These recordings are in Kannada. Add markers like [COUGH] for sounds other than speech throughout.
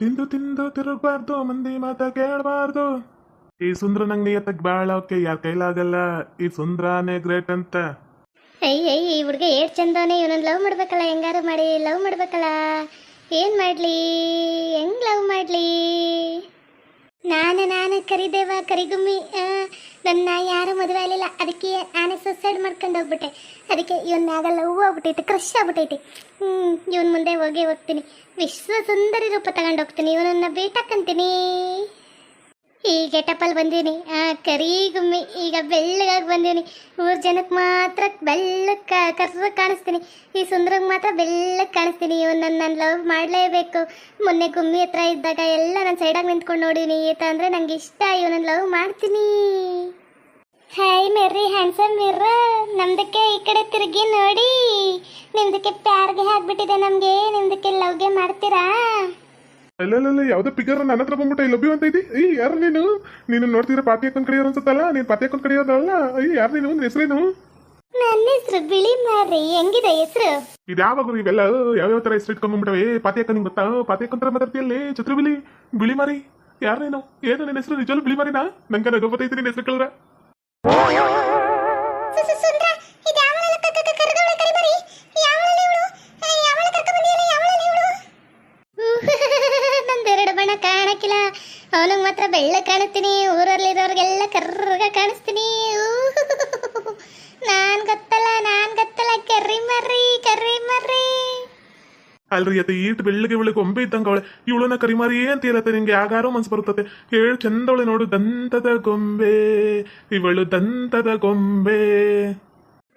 ತಿಂದು ತಿಂದು ತಿರುಗಬಾರ್ದು ಮಂದಿ ಮಾತ ಕೇಳಬಾರ್ದು. ಈ ಸುಂದ್ರ ನಂಗೆ ಎತ್ತಕ್ ಬಾಳೋಕೆ ಯಾರ ಕೈಲಾಗಲ್ಲ. ಈ ಸುಂದ್ರಾನೇ ಗ್ರೇಟ್ ಅಂತ. ಅಯ್ಯ ಅಯ್ಯ ಈ ಹುಡುಗ ಏಟ್ ಚಂದವನೇ ಇವನನ್ನ ಲವ್ ಮಾಡ್ಬೇಕಲ್ಲ ಹೆಂಗಾರು ಮಾಡಿ ಲವ್ ಮಾಡ್ಬೇಕಲ್ಲ. ಏನ್ ಮಾಡ್ಲಿ? ಹೆಂಗ್ ಲವ್ ಮಾಡ್ಲಿ? ನಾನು ನಾನು ಕರಿದೇವ ಕರಿಗುಮ್ಮಿ ಆ, ನನ್ನ ಯಾರು ಮದುವೆ ಆಗಲಿಲ್ಲ. ಅದಕ್ಕೆ ನಾನೇ ಸುಸೈಡ್ ಮಾಡ್ಕೊಂಡು ಹೋಗ್ಬಿಟ್ಟೆ. ಅದಕ್ಕೆ ಇವನ್ನ ಆಗಲ್ಲ ಹೂವು ಆಗ್ಬಿಟ್ಟೈತೆ ಕ್ರಶ್ ಆಗ್ಬಿಟ್ಟೈತೆ. ಹ್ಞೂ ಇವನ್ ಮುಂದೆ ಹೋಗಿ ಹೋಗ್ತೀನಿ. ವಿಶ್ವ ಸುಂದರಿ ರೂಪ ತಗೊಂಡು ಹೋಗ್ತೀನಿ. ಇವನನ್ನ ಬೇಟಾಕಂತೀನಿ. ಈ ಗೆಟಪಲ್ಲಿ ಬಂದೀನಿ. ಆ ಕರಿ ಗುಮ್ಮಿ ಈಗ ಬೆಳ್ಳಗಾಗಿ ಬಂದೀನಿ. ಮೂರು ಜನಕ್ಕೆ ಮಾತ್ರ ಬೆಳ್ಳಕ್ಕೆ ಕರ್ರ ಕಾಣಿಸ್ತೀನಿ. ಈ ಸುಂದ್ರಗ್ ಮಾತ್ರ ಬೆಳ್ಳಕ್ಕೆ ಕಾಣಿಸ್ತೀನಿ. ಇವನನ್ನು ನಾನು ಲವ್ ಮಾಡಲೇಬೇಕು. ಮೊನ್ನೆ ಗುಮ್ಮಿ ಹತ್ರ ಇದ್ದಾಗ ಎಲ್ಲ ನಾನು ಸೈಡಾಗಿ ನಿಂತ್ಕೊಂಡು ನೋಡೀನಿ ಈತ ಅಂದರೆ ನಂಗೆ ಇಷ್ಟ. ಇವನನ್ನು ಲವ್ ಮಾಡ್ತೀನಿ. ಹ್ಯಾಂಡ್ಸಮ್ ಮಿರ್ರ ನಮ್ದಕ್ಕೆ ಈ ಕಡೆ ತಿರುಗಿ ನೋಡಿ. ನಿಮ್ದಕ್ಕೆ ಪ್ಯಾರ್ಗೆ ಹಾಕ್ಬಿಟ್ಟಿದೆ ನಮ್ಗೆ ನಿಮ್ದಕ್ಕೆ ಲವ್ಗೆ ಮಾಡ್ತೀರಾ? ಅಲ್ಲಲ್ಲ ಯಾವ್ದೋ ಪಿಗರ್ ನನ್ನ ಹತ್ರ ಬಂದ್ಬಿಟ್ಟು ಈ ಲಭ್ಯ ಅಂತ ಇದ್ದಿ ಈ ಯಾರು ನೀನು? ನೀನು ನೋಡ್ತಿದ್ರೆ ಪಾತಿ ಹಾಕೊಂಡ್ ಕಡಿಯೋರು ಅನ್ಸುತ್ತಲ್ಲ? ನೀನ್ ಪಾತಿ ಹಾಕೊಂಡ್ ಕಡಿಯೋದಲ್ಲ? ಅಯ್ಯ ಯಾರು ನೀನು? ನಿನ್ ಹೆಸರೇನು? ನನ್ನ ಹೆಸರು ಬಿಳಿ ಮಾರಿ. ಹೆಂಗಿದೆ ಹೆಸರು? ಇದು ಯಾವಾಗ ಇವೆಲ್ಲ ಯಾವ್ಯಾವ ತರ ಹೆಸರು ಇಟ್ಕೊಂಡ್ಬಿಟ್ಟವೆ ಪಾತಿ ಹಾಕೊಂಡ್ ನಿಂಗೆ ಗೊತ್ತಾ ಪಾತಿ ಹಾಕೊಂಡ್ರೆ ಮಾತಾಡ್ತೀಯಲ್ಲಿ? ಛತ್ರಿ ಬಿಳಿ ಬಿಳಿ ಮಾರಿ. ಯಾರು ನೀನು? ಏನು ನಿನ್ನ ಹೆಸರು ನಿಜವಲ್ಲ ಬಿಳಿ ಮಾರಿನಾ? ನಂಗೆ ನಗು ಬರ್ತೈತಿ ನಿನ್ನ ಹೆಸರು ಕೇಳಿದ್ರೆ. ನಂದೆರಡು [LAUGHS] ಬಣ್ಣ ಕಾಣಕ್ಕಿಲ್ಲ. ಅವನಿಗೆ ಮಾತ್ರ ಬೆಳ್ಳ ಕಾಣುತ್ತೀನಿ. ಊರಲ್ಲಿರೋರಿಗೆಲ್ಲ ಕರ್ರಗ ಅಲ್ರಿ ಅತ್ತೆ ಈಟ್ ಬೆಳ್ಳಗೆ ಇವಳಿಗೆ ಗೊಂಬೆ ಇದ್ದಂಗೆ ಅವಳೆ. ಇವಳನ್ನ ಕರಿಮಾರಿ ಅಂತ ಇರತ್ತೆ ನಿಂಗೆ ಯಾಗಾರೋ ಮನ್ಸು ಬರುತ್ತತೆ. ಹೇಳು, ಚಂದವಳೆ ನೋಡು, ದಂತದ ಗೊಂಬೆ. ಇವಳು ದಂತದ ಗೊಂಬೆ.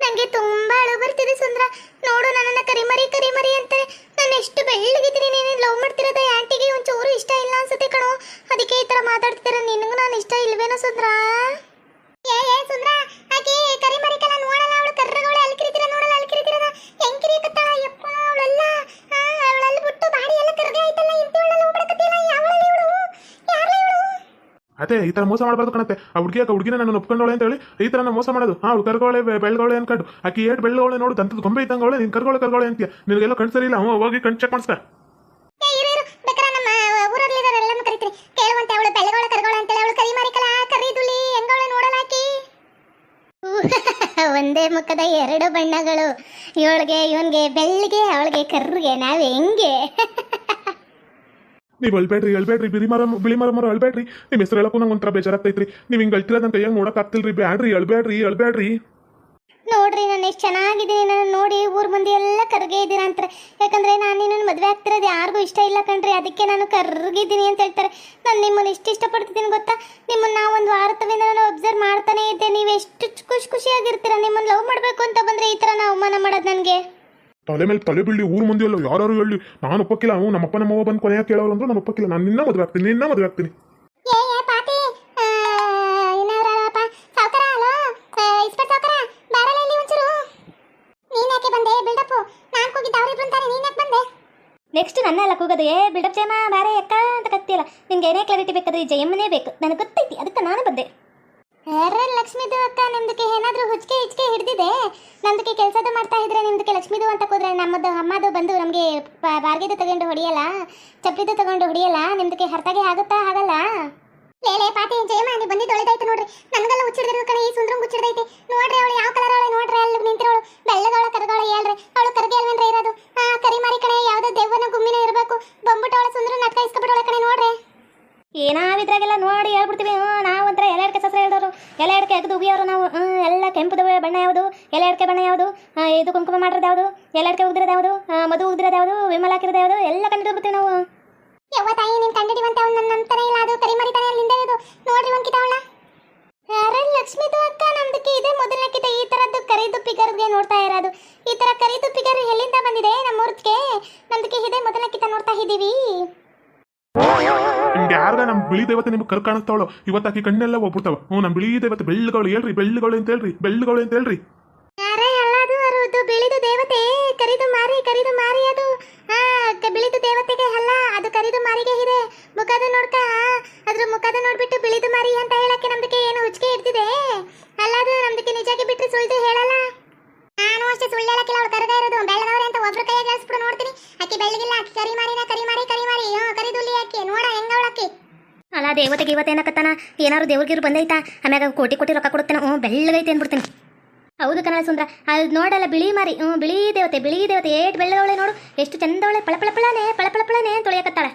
ನಂಗೆ ತುಂಬಾ ಅಳು ಬರ್ತಿದೆ ಸುಂದ್ರ. ನೋಡು, ನನ್ನನ್ನ ಕರಿಮರಿ ಕರಿಮರಿ ಅಂತಾರೆ. ನಾನು ಎಷ್ಟು ಬೆಳ್ಳಗಿದ್ದೀನಿ, ನೀನು ಲವ್ ಮಾಡ್ತಿರೋದ ಆಂಟಿಗೆ ಒಂಚೂರು ಇಷ್ಟ ಇಲ್ಲ ಅನ್ಸುತ್ತೆ ಕಣೋ. ಅದಕ್ಕೆ ಈ ತರ ಮಾತಾಡ್ತಿದ್ದಾರೆ? ನಿನಗೂ ನಾನು ಇಷ್ಟ ಇಲ್ವೇನೋ ಸುಂದ್ರ? ಅದೇ, ಈ ತರ ಮೋಸ ಮಾಡಬಾರ್ದು ಕಣತ್ತೆ. ಆ ಹುಡುಗಿ ಹುಡುಗಿನ ನಾನು ಒಪ್ಕೊಂಡವಳೆ ಅಂತ ಹೇಳಿ ಈ ತರ ಮೋಸ ಮಾಡೋದು. ಹಾ ಅವ್ಳು ಕರ್ಗೋಳೆ ಬೆಳ್ಗೋಳೆ ಅನ್ಕೊಂಡು ಆಕಿ ಏಟ್ ಬೆಳ್ಳೋಳೆ ನೋಡು ದಂತದ ಗೊಂಬೆ ಇದ್ದಂಗೋಳೆ, ನಿನ್ ಕರ್ಗೋಳೆ ಕರ್ಗೋಳೆ ಅಂತೀಯ. ನಿನಗೆಲ್ಲ ಕಣ್ ಸರಿ ಇಲ್ಲ, ಅವ ಹೋಗಿ ಕಣ್ ಚೆಕ್ ಮಾಡಿಸ್ಕ. ಒಂದೇ ಮುಖದ ಎರಡು ಬಣ್ಣಗಳು. ಇವಳಿಗೆ, ಇವನ್ಗೆ ಬೆಳ್ಳಿಗೆ, ಅವಳಿಗೆ ಕರ್ರಿಗೆ, ನಾವ್ ಹೆಂಗೆ? [LAUGHS] ನೀವು ಅಳ್ಬೇಡ್ರಿ ಅಳ್ಬೇಡ್ರಿ ಬಿಳಿ ಮರ ಬಿಳಿ ಮರ ಮರ ಅಳ್ಬೇಡ್ರಿ. ನಿಮ್ಮ ಹೆಸರು ಹೇಳಕ್ಕೂ ನಂಗೆ ಒಂಥರ ಬೇಜಾರಾಗ್ತೈತ್ರಿ. ನೀವು ಹಿಂಗೆ ಅಳ್ತಿರೋದು ನನ್ನ ಕೈಯಾಗ ನೋಡಕ್ ಆಗ್ತಿಲ್ರಿ ಬ್ಯಾಡ್ರಿ, ಅಳ್ಬೇಡ್ರಿ ಅಳ್ಬೇಡ್ರಿ. ನೋಡ್ರಿ, ನಾನು ಎಷ್ಟು ಚೆನ್ನಾಗಿದ್ದೀನಿ. ನನ್ನ ನೋಡಿ ಊರ ಮಂದಿ ಎಲ್ಲ ಕರ್ಗೆ ಇದ್ದೀರಾ ಅಂತಾರೆ. ಯಾಕಂದ್ರೆ ನಾನು ನಿನ್ನನ್ನು ಮದುವೆ ಆಗ್ತಿರೋದು ಯಾರಿಗೂ ಇಷ್ಟ ಇಲ್ಲ ಕಣ್ರಿ. ಅದಕ್ಕೆ ನಾನು ಕರ್ಗಿದ್ದೀನಿ ಅಂತ ಹೇಳ್ತಾರೆ. ನಾನು ನಿಮ್ಮನ್ನು ಎಷ್ಟು ಇಷ್ಟಪಡ್ತಿದ್ದೀನಿ ಗೊತ್ತಾ? ನಿಮ್ಮನ್ನು ನಾವು ಒಂದು ವಾರತವಿಂದ ನಾನು ಅಬ್ಸರ್ವ್ ಮಾಡ್ತಾನೆ ಇದ್ದೆ. ನೀವು ಎಷ್ಟು ಖುಷಿ ಖುಷಿಯಾಗಿರ್ತೀರ? ನಿಮ್ಮನ್ನು ಲವ್ ಮಾಡಬೇಕು ಅಂತ ಬಂದರೆ ಈ ಥರ ನಾವು ಅವಮಾನ ಮಾಡೋದು ನನಗೆ. ತಲೆ ಮೇಲೆ ತಲೆ ಬೀಳಿ ಊರು ಮುಂದೆ ಅಲ್ಲ ಯಾರು ಹೇಳಿ ನಾನು ಒಪ್ಪಕ್ಕಿಲ್ಲ ಅವ್ನು ನಮ್ಮಪ್ಪ ನಮ್ಮವ್ವ ಬಂದು ಕೊನೆಯ ಕೇಳೋರು ಅಂದ್ರೆ ನಾನು ಒಪ್ಪಕ್ಕಿಲ್ಲ. ನಾನು ನಿನ್ನ ಮದುವೆ ಆಗ್ತೀನಿ ನಿನ್ನ ಮದುವೆ ಆಗ್ತೀನಿ. ನೆಕ್ಸ್ಟ್ ನನ್ನ ಎಲ್ಲ ಕೂಗೋದು ಏ ಬಿಡಪ್ ಜಯಮ್ಮ ಬಾರೆ ಅಕ್ಕ ಅಂತ ಕತ್ತಿಲ್ಲ ನಿನ್ಗೆ ಏನೇ ಕ್ಲಾರಿಟಿ ಬೇಕಾದ್ರೆ ಈ ಜಯಮ್ಮನೇ ಬೇಕು. ನನಗೆ ಗೊತ್ತೈತಿ ಅದಕ್ಕೆ ನಾನು ಬಂದೆ. ಯಾರ ಲಕ್ಷ್ಮಿದು ಅಕ್ಕ, ನಿಮ್ದಕ್ಕೆ ಏನಾದ್ರೂ ಹುಚ್ಚಿಗೆ ಹಿಚ್ಕೆ ಹಿಡ್ದಿದೆ? ನಮ್ದಕ್ಕೆ ಕೆಲಸದ ಮಾಡ್ತಾ ಇದ್ರೆ ನಿಮ್ದಕ್ಕೆ ಲಕ್ಷ್ಮಿದು ಅಂತ ಕೂದ್ರೆ ನಮ್ಮದು ಅಮ್ಮದು ಬಂದು ನಮಗೆ ಬಾರ್ಗೆದು ತಗೊಂಡು ಹೊಡಿಯಲ್ಲ? ಚಪ್ಲಿದು ತಗೊಂಡು ಹೊಡಿಯಲ್ಲ? ನಿಮ್ದಕ್ಕೆ ಹರ್ತಾಗೆ ಆಗುತ್ತಾ? ಆಗಲ್ಲ? ಲೇಲೆ ಪಾತಿ, ಜಯಮ್ಮ ನೀವು ಬಂದಿದ್ದು ಒಳ್ಳೇದಾಯ್ತು ನೋಡ್ರಿ. ನನಗೆಲ್ಲ ಹುಚ್ಚಿಡಿದ್ರು ಕಣೆ, ಈ ಸುಂದ್ರ ಹುಚ್ಚಿಡ್ದೈತಿ. ನೋಡ್ರಿ ಅವಳು ಯಾವ ಕಲರ್ ಅವಳೆ, ನೋಡ್ರಿ ಅಲ್ಲಿ ನಿಂತಿರೋಳು. ಬೆಳ್ಳಗಳ ಕರಗವಳ ಹೇಳ್ರಿ. ಅವಳು ಕರಗೆ ಇರೋದು? ಆ, ಕರಿ ಮಾರಿ ಕಣೆ, ಯಾವುದೋ ದೆವ್ವನ ಗುಮ್ಮಿನ ಇರಬೇಕು. ಬಂದ್ಬಿಟ್ಟು ಅವಳ ಸುಂದ್ರ ನಾಟಕ ಇಸ್ಕೊಬಿಟ್ಟವಳ ಕಣೆ, ನೋಡ್ರಿ. ಏನಾವಿದ್ರಾಗೆಲ್ಲ ನೋಡಿ ಹೇಳ್ಬಿಡ್ತೀವಿ ಹೇಳ್ದವರು? ಎಲೆ ಅಡಿಕೆ ಉಗಿಯೋರು ನಾವು. ಎಲ್ಲ ಕೆಂಪು ಬಣ್ಣ ಯಾವುದು? ಎಲೆ ಅಡಿಕೆ ಬಣ್ಣ ಯಾವುದು? ಇದು ಕುಂಕುಮ ಮಾಡಿರೋದು ಯಾವುದು? ಎಲೆ ಅಡಿಕೆ ಉಗ್ದಿರೋದು ಯಾವುದು? ಮಧು ಉಗ್ದಿರೋದು ಯಾವುದು? ವಿಮಲ ಹಾಕಿರೋದು ಯಾವುದು? ಎಲ್ಲ ಕಂಡು ಹೋಗ್ತೀವಿ ನಾವು. ಯವ್ವ ತಾಯಿ, ನೀನು ಕಂಡಿಡಿವಂತ ಅವ್ನು ನನ್ನ ಅಂತಾನೆ ಇಲ್ಲ. ಅದು ಕರಿಮರಿ ಮರಿತಾನೆ ಅಲ್ಲಿಂದ ಇದು. ನೋಡ್ರಿ ಅರೆ ಕಿತಾವಳ ಲಕ್ಷ್ಮಿದು ಅಕ್ಕ, ನಮ್ದಕ್ಕೆ ಇದೆ ಮೊದಲನೇ ಈ ತರದ್ದು ಕರಿದು ಪಿಗರ್ಗೆ ನೋಡ್ತಾ ಇರೋದು. ಈ ತರ ಕರಿದು ಪಿಗರ್ ಎಲ್ಲಿಂದ ಬಂದಿದೆ? ನಮ್ಮ ಊರ್ಗೆ ನಮ್ದಕ್ಕೆ ಇದೆ ಮೊದಲನೇ ನೋಡ್ತಾ ಇದ್ದೀವಿ. ನಿಮ್ಗೆ ನಮ್ಮ ಬಿಳಿ ದೇವತೆ ನಿಮ್ಗೆ ಕರ್ ಕಾಣಿಸ್ತಾವಳು ಇವತ್ತಾಕಿ ಕಣ್ಣೆಲ್ಲ ಹೋಗ್ಬಿಡ್ತಾವ ಹ್ಞೂ ನಮ್ಮ ಬಿಳಿ ದೇವತೆ. ಬೆಳ್ಳಗಳು, ಹೇಳ್ರಿ, ಬೆಳ್ಳಗಳು ಅಂತ ಹೇಳ್ರಿ, ಬೆಳ್ಳಗಳು ಅಂತ ಹೇಳ್ರಿ. ಯಾರೇ ಎಲ್ಲದು ಅರುದು, ಬೆಳೆದು ದೇವತೆ, ಕರಿದು ಮಾರಿ ಕರಿದು ಮಾರಿ ಅದು. ಆ, ಕ- ಬೆಳೆದು ದೇವತೆಗೆ ಅಲ್ಲ, ಅದು ಕರಿದು ಮಾರಿಗೆ ಇದೆ. ಮುಖದ ನೋಡ್ಕ, ಅದ್ರ ಮುಖದ ನೋಡ್ಬಿಟ್ಟು ಬೆಳೆದು ಮಾರಿ ಅಂತ ಹೇಳಕ್ಕೆ ನಮ್ದಕ್ಕೆ ಏನು ಹುಚ್ಚಿಗೆ ಇರ್ತಿದೆ ಅಲ್ಲ ಅದು ನಮ್ದಕ್ಕೆ ನಿಜಕ್ಕೆ ಬಿಟ್ಟರೆ ಸುಳ್ದು ಹೇಳಲ್ಲ. ನಾನು ಅಷ್ಟೇ ಸುಳ್ಳು ಹೇಳಕ್ಕಿಲ್ಲ, ಅವಳು ಕರಗ ಇರೋದು. ಬೆಳ್ಳದವ್ರೆ ಅಂತ ಒಬ್ರು ಕೈಯಾಗ ಹೇಳ್ಸ್ಬಿಡು ನೋಡ್ತೀನಿ. ಅಕ್ಕಿ ಬೆಳ್ಳಗಿಲ್ಲ ಅಕ್ಕಿ ಕರಿ ಮಾರಿನ ಅಲ್ಲ ದೇವತೆಗೆ ಇವತ್ತೇನಕತ್ತಾನ ಏನಾರು ದೇವ್ರಿಗಿರು ಬಂದೈತಾ? ಆಮ್ಯಾಗ ಕೋಟಿ ಕೋಟಿ ರೊಕ್ಕ ಕೊಡುತ್ತೇನೆ. ಹ್ಞೂ ಬೆಳ್ಳಗೈತೆ ಅಂದ್ಬಿಡ್ತೀನಿ. ಹೌದು ಕನ್ನಡ ಸುಂದ್ರ. ಅದು ನೋಡಲ್ಲ ಬಿಳಿ ಮಾರಿ. ಹ್ಞೂ ಬಿಳಿ ದೇವತೆ ಬಿಳಿ ದೇವತೆ. ಏಟ್ ಬೆಳ್ಳದವಳೆ ನೋಡು. ಎಷ್ಟು ಚಂದವಳೆ. ಪಳ ಪಳ ಪಳನೆ ಪಳ ಪಳ ಪಳನೆ ತೊಳೆಯಕತ್ತಾಳೆ.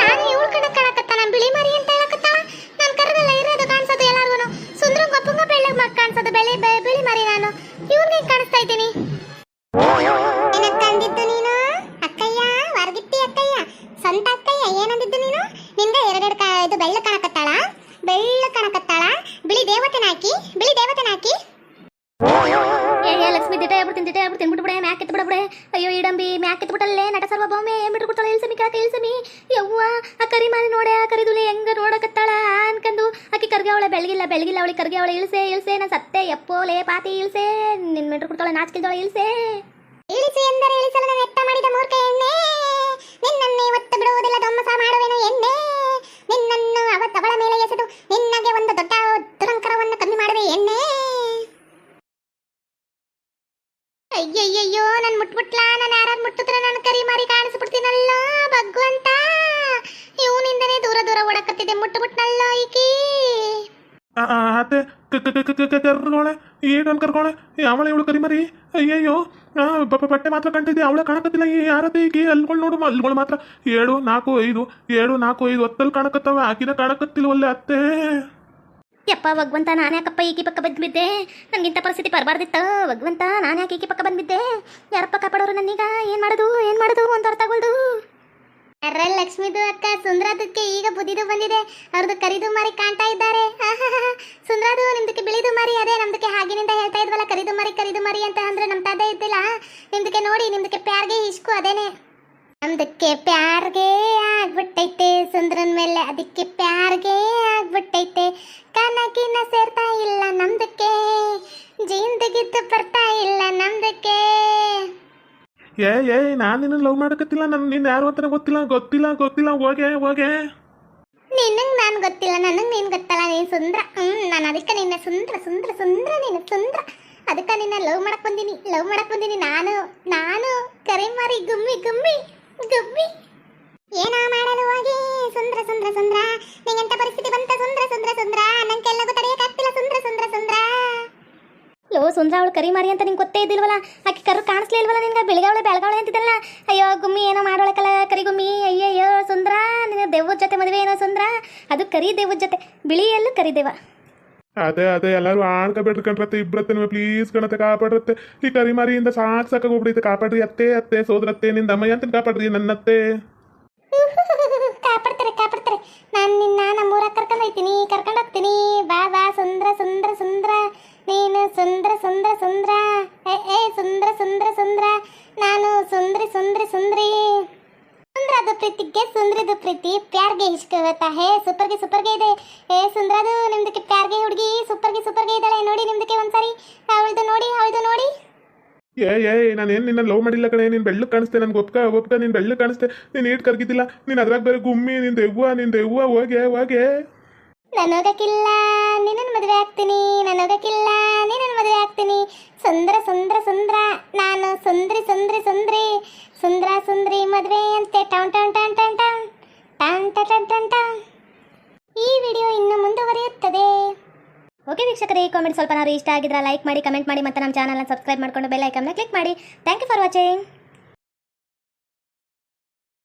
ನಾನು ಇವಳು ಕಣ ಕಾಣಕತ್ತಾನ. ಬಿಳಿ ಮರಿ ಅಂತ ಹೇಳಕತ್ತಾಳ. ನಾನು ಕರಗಲ್ಲ ಇರೋದು ಕಾಣಿಸೋದು ಎಲ್ಲಾರ್ಗು ಸುಂದ್ರ ಗೊಪ್ಪಂಗ ಬೆಳ್ಳಗ್ ಮಕ್ ಕಾಣಿಸೋದು ಬೆಳಿ ಬಿಳಿ ಮರಿ ನಾನು. ಇವ್ರಿಗೆ ಕಾಣಿಸ್ತಾ ಇದ್ದೀನಿ? ಏನಕ್ಕಂದಿದ್ದು ನೀನು? ಅಕ್ಕಯ್ಯ ವರ್ಗಿತ್ತಿ ಅಕ್ಕಯ್ಯ ಸ್ವಂತ ಅಕ್ಕಯ್ಯ ಏನಂದಿದ್ದು ನೀನು? ಇದು ಬೆಳ್ಳ ಕಾಣಕತ್ತಾಳ? ಬೆಳ್ಳ ಕಾಣಕತ್ತಾಳ? ಬಿಳಿ ದೇವತೆನ ಹಾಕಿ? ಬಿಳಿ ದೇವತೆನ ಹಾಕಿ? ಏ ಲಕ್ಷ್ಮಿ ದಿಟ ಬಿಡ್ತೀನಿ ದಿಟ ಬಿಡ್ತೀನಿ ಬಿಟ್ಬಿಡೆ ಮ್ಯಾಕ್ ಎತ್ತು ಬಿಡಬಿಡೆ ಅಯ್ಯೋ ಇಡಂಬಿ ಮ್ಯಾಕ್ ಎತ್ತು ಬಿಟ್ಟಲ್ಲೇ ನಟ ಸರ್ವಭೌಮೆ ಬಿಟ್ಟು ಕೊಡ್ತಾಳೆ ಇಲ್ಸಮಿ ಕಾಕ ಇಲ್ಸಮಿ ಯವ್ವ, ಆ ಕರಿ ಮಾರಿ ನೋಡೆ, ಆ ಕರಿದುಲಿ ಹೆಂಗ ನೋಡಕತ್ತಾಳ ಅನ್ಕಂದು. ಆಕಿ ಕರ್ಗೆ ಅವಳೆ, ಬೆಳಗಿಲ್ಲ ಬೆಳಗಿಲ್ಲ ಅವಳಿ ಕರ್ಗೆ ಅವಳೆ, ಇಳ್ಸೆ ಇಳ್ಸೆ ನಾ ಸತ್ತೆ ಎಪ್ಪೋಲೆ ಪಾತಿ, ಇಳ್ಸೆ. ನಿನ್ ಮೆಟ್ರು ಕೊಡ್ತಾಳೆ ನಾಚಿಕಿಲ್ದವಳೆ ಇಳ್ಸೆ. ಇಳಿಸಿ ಎಂದರೆ, ಇಳಿಸಲು ನಾನು ಎತ್ತ ಮಾಡಿದ ಮೂರ್ಖ ಎಣ್ಣೆ. ನಿನ್ನನ್ನೇ ಒತ್ತು ಬಿಡುವುದಿಲ್ಲ ದೊಮ್ಮಸ ಮಾಡುವೆನು ಎಣ್ಣೆ. ಅವಳ ಮೇಲೆ ಎಸೆದು ನಿನ್ನಗೆ ಒಂದು ದೊಡ್ಡ ದುರಂಕರವನ್ನು ಕಮ್ಮಿ ಮಾಡಿದೆ ಎಣ್ಣೆ ಅಯ್ಯಯ್ಯಯ್ಯೋ ನನ್ ಮುಟ್ಬಿಟ್ಲಾ ನಾನು ಯಾರು ಮುಟ್ಟಿದ್ರೆ ನಾನು ಕರಿ ಮಾರಿ ಕಾಣಿಸ್ಬಿಡ್ತೀನಲ್ಲ ಭಗವಂತ ಇವನಿಂದನೇ ದೂರ ದೂರ ಓಡಕತ್ತಿದೆ ಮುಟ್ಬಿಟ್ನಲ್ಲ ಈಕಿ ಅತ್ತೆ ಕರ್ಗೋಳೆ ಏನನ್ ಕರ್ಗೋಳೆ ಅವಳ ಇವಳು ಕರಿಮರಿ ಅಯ್ಯಯ್ಯೋ ಬಟ್ಟೆ ಮಾತ್ರ ಕಂಡಿದ್ದೆ, ಅವಳೆ ಕಾಣಕತ್ತಿಲ್ಲ. ಈ ಯಾರತ್ತೆ ಈಕೆ ಅಲ್ಗಳು ನೋಡು ಅಲ್ಗಳು ಮಾತ್ರ. ಏಳು, ನಾಲ್ಕು, ಐದು, ಏಳು, ನಾಲ್ಕು, ಐದು, ಹೊತ್ತಲ್ಲಿ ಕಾಣಕತ್ತವ ಆಕಿನ ಕಾಣಕತ್ತಿಲ್ವಲ್ಲೇ ಅತ್ತೆ. ಯಪ್ಪ, ಭಗವಂತ, ನಾನು ಯಾಕಪ್ಪ ಈಕಿ ಪಕ್ಕ ಬಂದ್ಬಿದ್ದೆ? ನನಗಿಂತ ಪರಿಸ್ಥಿತಿ ಬರಬಾರ್ದಿತ್ತ? ಭಗವಂತ, ನಾನು ಯಾಕೆ ಈಕಿ ಪಕ್ಕ ಬಂದ್ಬಿದ್ದೆ? ಯಾರಪ್ಪ ಕಾಪಾಡೋರು ನನ್ನೀಗ? ಏನು ಮಾಡೋದು? ಏನು ಮಾಡೋದು? ಅಂತ ಅರ್ಥ ಆಗೋಲ್ದು ಅರ್ರ ಲಕ್ಷ್ಮಿದು ಅಕ್ಕ ಸುಂದ್ರದಕ್ಕೆ ಈಗ ಬುದ್ಧಿದು ಬಂದಿದೆ. ಅವ್ರದ್ದು ಕರಿದು ಮಾರಿ ಕಾಣ್ತಾ ಇದ್ದಾರೆ. [LAUGHS] ಸುಂದ್ರದು ನಿಮ್ದಕ್ಕೆ ಬಿಳಿದು ಮಾರಿ, ಅದೇ ನಮ್ದಕ್ಕೆ ಹಾಗಿನಿಂದ ಹೇಳ್ತಾ ಇದ್ವಲ್ಲ, ಕರಿದು ಮಾರಿ ಕರಿದು ಮಾರಿ ಅಂತ ಅಂದ್ರೆ ನಮ್ ತಾದೇ ಇದ್ದಿಲ್ಲ. ನಿಮ್ದಕ್ಕೆ ನೋಡಿ, ನಿಮ್ದಕ್ಕೆ ಪ್ಯಾರ್ಗೆ ಇಷ್ಕು ಅದೇನೆ. ನಮ್ದಕ್ಕೆ ಪ್ಯಾರ್ಗೆ ಆಗ್ಬಿಟ್ಟೈತೆ ಸುಂದ್ರನ್ ಮೇಲೆ. ಅದಕ್ಕೆ ಪ್ಯಾರ್ಗೆ ಆಗ್ಬಿಟ್ಟೈತೆ. ಕನಕಿನ ಸೇರ್ತಾ ಇಲ್ಲ ನಮ್ದಕ್ಕೆ. ಜೀಂದಗಿದ್ದು ಬರ್ತಾ ಇಲ್ಲ ನಮ್ದಕ್ಕೆ. ಏ ಏ, ನಾನು ನಿನ್ನ ಲವ್ ಮಾಡಕತ್ತಿಲ್ಲ ನನ್ನ ನಿನ್ನ ಯಾರು ಅಂತಾನೆ ಗೊತ್ತಿಲ್ಲ ಗೊತ್ತಿಲ್ಲ ಗೊತ್ತಿಲ್ಲ, ಹೋಗೆ ಹೋಗೆ. ನಿನ್ನಂಗ್ ನಾನ್ ಗೊತ್ತಿಲ್ಲ, ನನಗ್ ನೀನ್ ಗೊತ್ತಲ್ಲ, ನೀನ್ ಸುಂದ್ರ. ಹ್ಮ್, ನಾನು ಅದಕ್ಕೆ ನಿನ್ನ ಸುಂದ್ರ ಸುಂದ್ರ ಸುಂದ್ರ, ನೀನು ಸುಂದ್ರ. ಅದಕ್ಕೆ ನಿನ್ನ ಲವ್ ಮಾಡಕ್ ಬಂದಿನಿ ಲವ್ ಮಾಡಕ್ ಬಂದಿನಿ ನಾನು. ನಾನು ಕರೆ ಮಾರಿ ಗುಮ್ಮಿ ಗುಮ್ಮಿ ಗುಮ್ಮಿ. ಏನಾ ಮಾಡಲು ಹೋಗಿ? ಸುಂದ್ರ ಸುಂದ್ರ ಸುಂದ್ರ. ನಿಂಗೆಂತ ಪರಿಸ್ಥಿತಿ ಬಂತ ಸುಂದ್ರ ಸುಂದ್ರ ಸುಂದ್ರ ನಂಗೆಲ್ಲಗೂ ತಡೆಯಕ್ಕಾಗ್ತಿಲ್ಲ ಸುಂದ್ರ ಸುಂದ್ರ ಸುಂದ್ರ ಲೋ ಸುಂದ್ರ ಅವಳು ಕರಿ ಮಾರಿ ಅಂತ ನಿಂಗೆ ಗೊತ್ತೇ ಇದ್ದಿಲ್ವಲ್ಲ? ಆಕೆ ಕರು ಕಾಣಿಸ್ಲೇ ಇಲ್ವಲ್ಲ ನಿನ್ಗೆ? ಬೆಳಗಾವಳೆ ಬೆಳಗಾವಳೆ ಅಂತಿದ್ದಲ್ಲ? ಅಯ್ಯೋ ಗುಮ್ಮಿ ಏನೋ ಮಾಡೋಳಕಲ್ಲ ಕರಿ ಗುಮ್ಮಿ. ಅಯ್ಯಯ್ಯೋ ಸುಂದ್ರ ನಿನ್ನ ದೆವ್ವದ ಜೊತೆ ಮದುವೆ ಏನೋ ಸುಂದ್ರ? ಅದು ಕರಿ ದೆವ್ವದ ಜೊತೆ. ಬಿಳಿಯಲ್ಲೂ ಕರಿ ದೇವ. ಅದೇ ಅದೇ ಎಲ್ಲರೂ ಆಳ್ಕಬೇಡ್ರಿ ಕಣ್ರತ್ತೆ ಇಬ್ರತ್ತೆ ನೀವು ಪ್ಲೀಸ್ ಕಣತ್ತೆ ಕಾಪಾಡ್ರತ್ತೆ. ಈ ಕರಿಮಾರಿಯಿಂದ ಸಾಕು ಸಾಕ ಹೋಗ್ಬಿಡೈತೆ ಕಾಪಾಡ್ರಿ ಅತ್ತೆ ಅತ್ತೆ ಸೋದ್ರತ್ತೆ ನಿಂದ ಅಮ್ಮ ಅಂತ ಕಾಪಾಡ್ರಿ ನನ್ನತ್ತೆ? ಕಾಪಾಡ್ತಾರೆ ಕಾಪಾಡ್ತಾರೆ. ನಾನು ನಿನ್ನ ನಮ್ಮೂರ ಕರ್ಕೊಂಡು ಹೋಗ್ತೀನಿ ಕರ್ಕೊಂಡು ಹೋಗ್ತೀನಿ. ಬಾ ಬಾ ಸುಂದ್ರ ಸುಂದ್ರ ಸುಂದ್ರ. ನೀನು ಸುಂದ್ರ ಸುಂದ್ರ ಸುಂದ್ರ. ಏ ಏ, ಸುಂದ್ರ ಸುಂದ್ರ ಸುಂದ್ರ. ನಾನು ಸುಂದ್ರಿ ಸುಂದ್ರಿ ಸುಂದ್ರಿ. ಸುಂದ್ರದು ಪ್ರೀತಿಗೆ ಸುಂದ್ರದು ಪ್ರೀತಿ. ಪ್ಯಾರ್ಗೆ ಇಷ್ಟ ಗೊತ್ತಾ? ಹೇ, ಸೂಪರ್ಗೆ ಸೂಪರ್ಗೆ ಇದೆ. ಏ, ಸುಂದ್ರದು ನಿಮ್ದಕ್ಕೆ ಪ್ಯಾರ್ಗೆ ಹುಡುಗಿ ಸೂಪರ್ಗೆ ಸೂಪರ್ಗೆ ಇದ್ದಾಳೆ. ನೋಡಿ ನಿಮ್ದಕ್ಕೆ ಒಂದ್ಸರಿ. ಅವಳ್ದು ನೋಡಿ ಅವಳ್ದು ನೋಡಿ. ಏ ಏ ನಾನೇನು ನಿನ್ನ ಲವ್ ಮಾಡಿಲ್ಲ ಕಣೆ. ನೀನು ಬೆಳ್ಳು ಕಾಣಿಸ್ತೆ, ನನ್ಗೆ ಒಪ್ಕ ಒಪ್ಕ. ನೀನು ಬೆಳ್ಳು ಕಾಣಿಸ್ತೆ. ನೀನು ಈಟ್ ಕರ್ಗಿದ್ದಿಲ್ಲ. ನೀನು ಅದ್ರಾಗ ಬೇರೆ ಗುಮ್ಮಿ ನಿಂದ ದೆವ್ವ ನಿಂದ ದೆವ್ವ. ಹೋಗೆ ಹೋಗೆ. ನಾನು ಹೋಗಕ್ಕಿಲ್ಲ ನಿನ್ನನ್ನು ಮದುವೆ ಆಗ್ತೀನಿ. ನಾನು ಹೋಗಕ್ಕಿಲ್ಲ ನಿನ್ನನ್ನು ಮದುವೆ ಆಗ್ತೀನಿ. ಸುಂದ್ರ ಸುಂದ್ರ ಸುಂದ್ರ, ನಾನು ಸುಂದ್ರಿ ಸುಂದ್ರಿ ಸುಂದ್ರಿ. ಸುಂದ್ರ, ಸುಂದ್ರಿ ಮದುವೆ ಅಂತೆ. Town town town town town. Town ಟಾಂ ಟನ್ ಈ ವಿಡಿಯೋ ಇನ್ನು ಮುಂದುವರಿಯುತ್ತದೆ. ಓಕೆ ವೀಕ್ಷಕರೇ ಈ ಕಾಮೆಂಟ್ ಸ್ವಲ್ಪ ಇಷ್ಟ ಆಗಿದ್ರೆ ಲೈಕ್ ಮಾಡಿ ಕಮೆಂಟ್ ಮಾಡಿ ಮತ್ತು ನಮ್ಮ ಚಾನಲ್ನ ಸಬ್ಸ್ಕ್ರೈಬ್ ಮಾಡ್ಕೊಂಡು ಬೆಲ್ ಐಕನ್ನ ಕ್ಲಿಕ್ ಮಾಡಿ. Thank you for watching